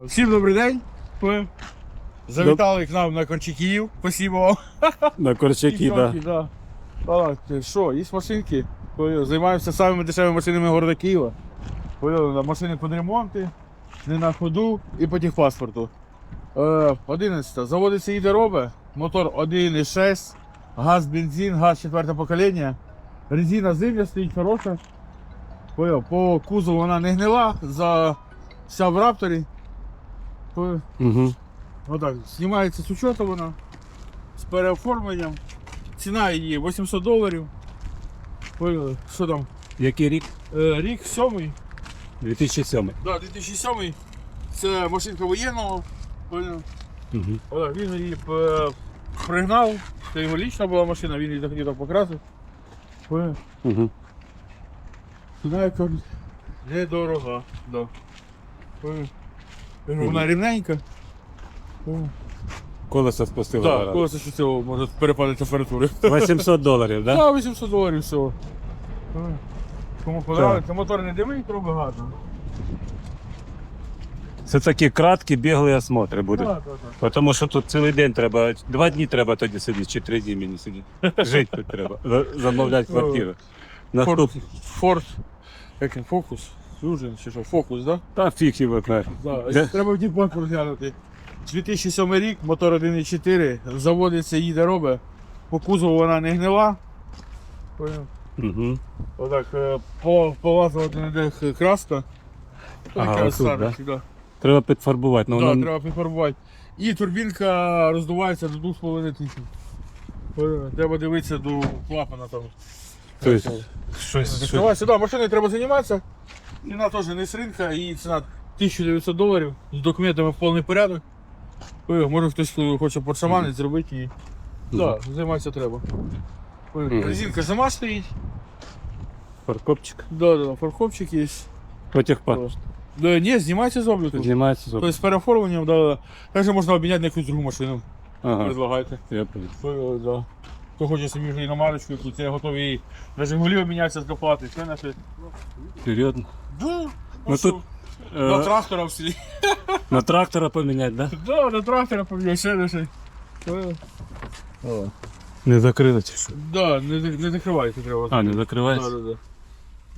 Всім добрий день. Ви Завітали к нам на Кончаків. Спасибо вам. На Корчаки, да. да. Так, що, є машинки. Займаємося самими дешевими машинами города Києва. На машини під ремонти, не на ходу і по техпаспорту. Е, 11. Заводиться їде робе. Мотор 1,6, газ, бензин, газ четверте покоління. Резина зимня стоїть хороша. По кузову вона не гнила, за вся в рапторі. Угу. Отак, знімається з учету вона, з переоформленням. Ціна її 800 доларів. Поняли? Що там? Який рік? Е, рік сьомий. 2007. Да, 2007. Це машинка воєнного. Угу. Отак, він її е, пригнав. Це його лічна була машина, він її так так покрасив. Поняли? Угу. Ціна яка недорога. Да. Вона рівненька. Поняли? Колесо спустило. Так, рази. що цього може перепади температури. 800 доларів, да? Да, 800 доларів всього. Кому подобається, мотор не димить, труби гарно. Це такі краткі біглі осмотри будуть. Так, так, так. Тому що тут цілий день треба, два дні треба тоді сидіти, чи три дні мені сидіти. Жити тут треба. Замовляти квартиру. Наступ... Форд, Форд, як він, фокус, Фьюжн чи що, фокус, да? Та фіг його знає. Да. Треба в діпот розглянути. 2007 рік, мотор 1.4, заводиться, їде робить. По кузову вона не гнила. Угу. Отак, е, по, полазувати на краска. Ага, Така отут, старості, да? Треба підфарбувати. Ну, Да, воно... треба підфарбувати. І турбінка роздувається до 2,5 тисяч. Е, Треба дивитися до клапана там. Тобто, щось, щось... Відкривайся, машиною треба займатися. Ціна теж не з ринка, і ціна 1900 доларів з документами в повний порядок. Е, Може хтось хто хоче подшаманити, зробити її. Так, да, займатися треба. Мгм. Резинка сама стоїть. Фаркопчик. Да, да, фаркопчик є. Потягпад. Да, ні, знімається з обліку. Знімається зоб. Тобто з переоформленням, да, да. Також можна обміняти на якусь другу машину. Ага, Предлагайте. я понял. Да. Хто хоче собі вже і на марочку, тут я готовий і на Жигулі обмінятися з. Все на все. Серйозно. Да. Ну, що? тут, На Е, трактора в селі. на трактора поміняти, да? Да, на трактора поміняв, ще на ще. Не закрили чи що? Да, не, не закривайте треба. А, не да, закривається? да, да.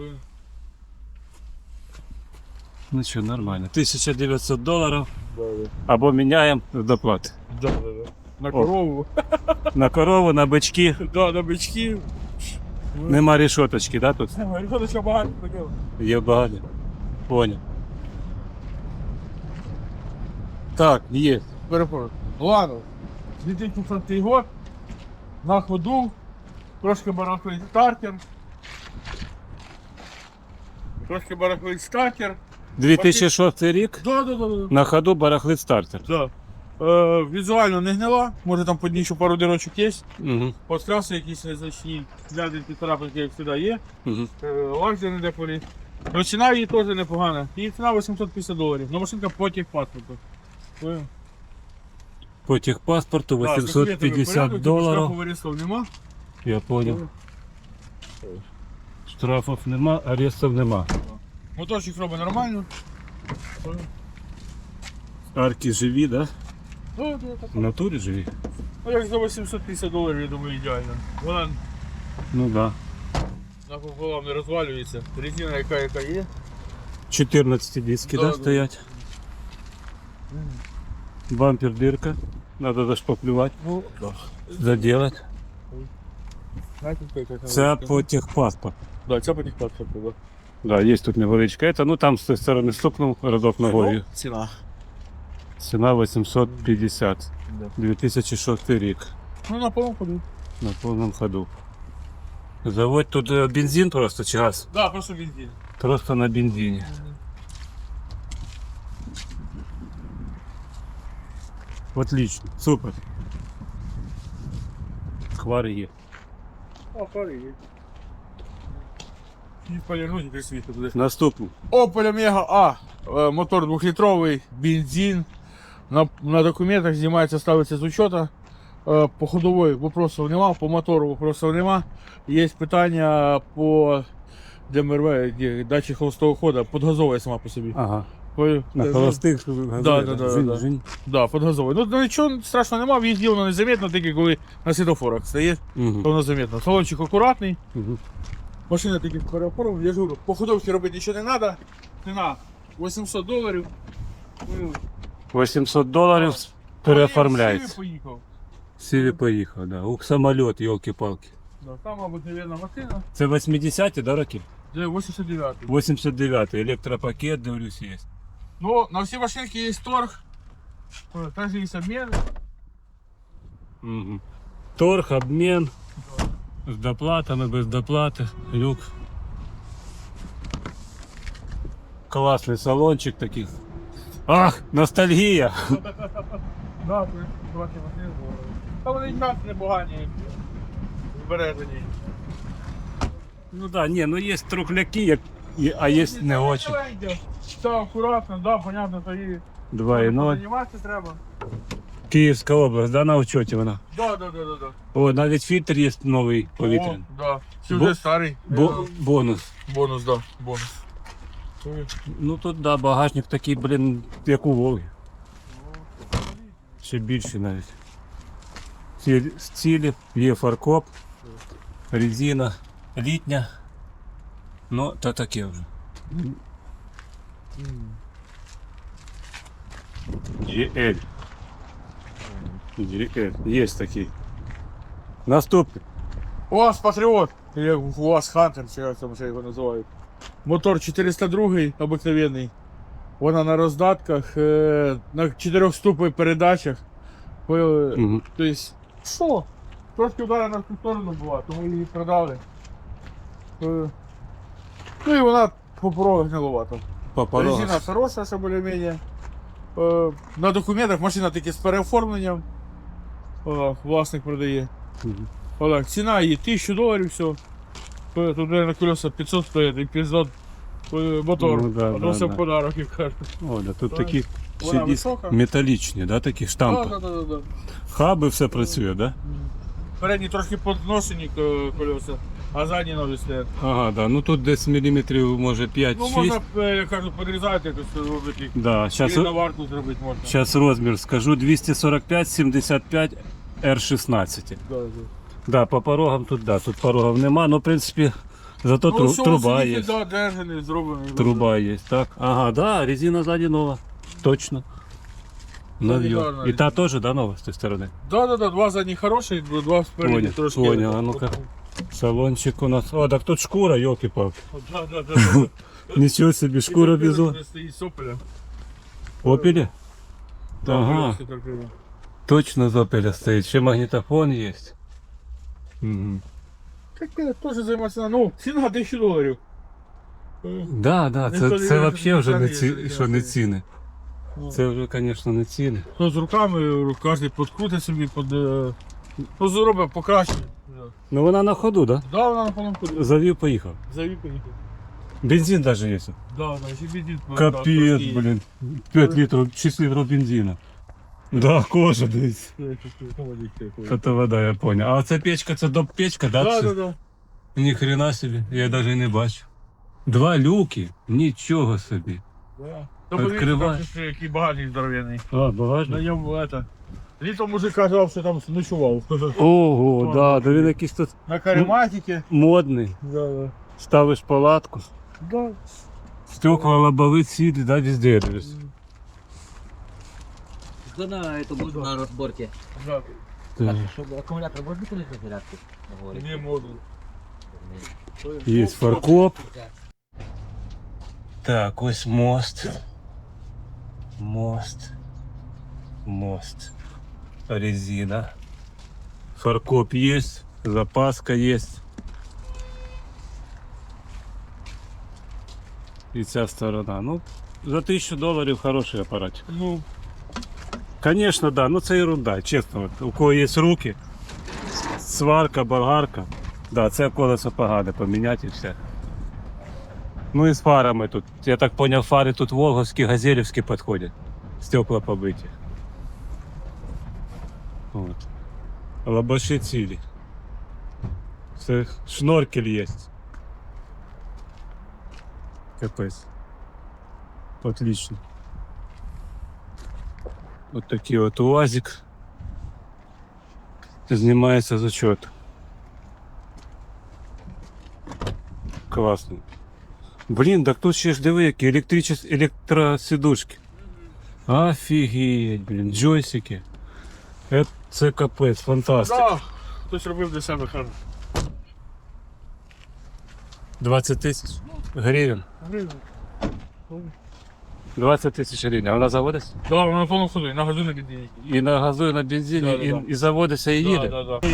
Е, Ну що, нормально. 1900 доларів Да, да. або міняємо з доплати. Да, да, да. На корову. На корову, на бички. Да, на бички. Нема рішоточки, да, тут? Говорю, що багато таке. Є багато. Понял. Так, є. Перепрошую. Ладно. 2020 год. На ходу. Трошки барахлить стартер. Трошки барахлить стартер. 2006 рік. Да, да, да, да. На ходу барахлит стартер. Да. Е, візуально не гнила, може там під нішу пару дирочок є. Угу. Подкраси якісь незначні, гляди царапинки, як завжди є. Угу. Е, Лакзі не деколі. Ну, ціна її теж непогана. Її ціна 850 доларів. Ну машинка по техпаспорту. Понял? По техпаспорту в 850 порядку, доларів. Штрафу нема. Я понял. Штрафів нема, арестів нема. Моторчик робить нормально. Арки живі, да? Ну. В натурі живі. Ну, як за 850 доларів, я думаю, ідеально. Вона Ну да. напополам не розвалюється. Резина яка яка є. 14 диски, Да, да, да. стоять. Бампер дирка. Надо зашпаклювати, Ну, заделать. Знаєте, яка Це по техпаспорту. Да, це по техпаспорту, да. Да, є тут невеличка. Это, ну там з тієї сторони стукнув разок ногою. Ціна. Ціна 850. Да. 2006 рік. Ну, на повному ходу. На повному ходу. Заводь тут е, бензин просто чи газ? Да, просто бензин. Просто на бензині. Отлично, супер. Хвари є. О, пари. І полірнуть і світу буде. Наступний. Opel Omega A. Е, Мотор двохлітровий, бензин. На, на документах знімається, ставиться з учета. Е, По ходової вопросів нема, по мотору вопросів нема. Є питання по ДМРВ, датчик холостого ходу, подгазовує сама по собі. Ага. На е, холостих да, да, да, Жень, да. Да, подгазовий. Ну, ну нічого страшного нема, в'їзді воно незаметно, тільки коли на світофорах стає, Мгм. то воно заметно. Салончик акуратний, Мгм. машина тільки переоформлена. Я ж говорю, по ходовці робити нічого не треба. Ціна 800 доларів. Ну, 800 доларів переоформляється. Сіві поїхав. Сіві поїхав, да. Ух, самоліт, йолки-палки. Да, там обикновенна машина. Це 80-ті, да, роки? Це 89 89-й, електропакет, дивлюсь, є. Ну, на всі машинки є торг. Е, Також є обмін. Угу. Торг, обмін. З доплатами, без доплати, люк. Класний салончик такий. Ах, ностальгія! Машини зговорили. Та вони час непогані. Збережені. Ну да, ні, ну є трухляки, як, а є не очень. Все акуратно, да, понятно, то і 2,0. займатися треба. Київська область, да, на учеті вона. Да, да, да, да, да. О, навіть фільтр є новий повітряний. О, да. Бо- старий. Бо, бонус. Бонус, да, бонус. Ну тут да, багажник такий, блін, як у Волги. Ще більший навіть. Ціль, цілі, є фаркоп, резина, літня. Ну, то таке вже. GL. GL. Є такий. Наступний. У вас У вас Хантер, чи як там ще його називають. Мотор 402 обикновенний. Вона на роздатках, е, на чотирьохступних передачах. Е, Угу. Тобто, що? Трошки удара на ту сторону була, тому її продали. Е, Ну і вона по порогах гнилувата. Резина хороша, що більш-менш. На документах машина таки з переоформленням. Власник продає. Мгм. Олег, ціна її 1000 доларів все. Е, Тут на колеса 500 стоїть і 500 е, мотор. Ну, да, а да, все да. в подарок, як кажуть. О, да, тут Так. такі Вона диски висока. металічні, да, такі штампи. Да, да, да, да. Хаби все працює, да? Передні трошки подношені е, колеса, а задні нові стоять. Ага, да. Ну тут десь міліметрів може 5-6. Ну можна, е, як кажуть, подрізати, якось робити. Да, Зараз щас, на варту зробити можна. щас розмір скажу 245 75 R16. Да, да. Да, по порогам тут, да, тут порогів нема, ну в принципі, зато тру- все труба світі, є. Да, держаний, зроблений. Труба є, так? Ага, да, резина ззаді нова. Точно. Нов'ю. гарна І та резина. теж, да, нова з тієї сторони. Да, да, да, два задні хороші, два спереді Понял, трошки. понял, а ну-ка. Салончик у нас. О, так тут шкура, йолки-палки. Да, да, да, да. Нічого собі, шкура бізу. Де стоїть сополя. Опілі? Да, Ага. колеса торпеда. Точно з опеля стоїть. Ще магнітофон є. Угу. Таке теж займається, ну, ціна 1000 доларів. Е, Да, да, Ніхто це, не це вірить, вже не ці, це що не ціни. ну. Це вже, звісно, не ціни. Ну, з руками, кожен підкрутить собі, під, е, ну, зробить покраще. Ну вона на ходу, да? Да, вона на полном ходу. Завів, поїхав. Завів поїхав. Бензин навіть є. Да, да, ще бензин. Капець, блін. 5 літрів, 6 літрів бензина. Да, кожа десь. Це вода, я понял. А це печка, це доп печка, да? Да, Це- да, да. Ні хрена собі, я навіть не бачу. Два люки, нічого собі. Да. Відкривай. ще який багажник здоровенний. А, На багажник? ньому это. Літом мужик казав, що там ночував. Ого, да, да він якийсь тут На карематике. модний. Да, да. Ставиш палатку. Да. Стекла лобові цілі, да, везде я Кто на это будет на разборке? Да. Так. Чтобы аккумулятор можно выкинуть на зарядку? Не модуль. Є фаркоп. Так, ось мост. Мост. Мост. Резина. Фаркоп есть, запаска есть. И ця сторона. Ну, за тисячу доларів хороший апарат. Ну, Конечно, да, ну це ерунда, чесно. От, у кого є руки, сварка, болгарка, да, це колесо погане поміняти і все. Ну і з фарами тут. Я так поняв, фари тут волговські, газелівські підходять. Стекла побиті. От. Лабаші цілі. Все, шноркель є. Капець. Отлично. От такий от УАЗик. Знімається з учету. Класно. Блін, так тут ще ж диви, які електричес... електросидушки. Офігеть, блін, джойсики. Це капець, фантастика. Да, хтось робив для себе хар. 20 тисяч гривень. 20 тисяч гривень. А вона заводиться? Да, вона на повному ходу, на газу на бензині. І на газу, і на бензині, Да, да, і, да. і заводиться, і їде. Да, да, да.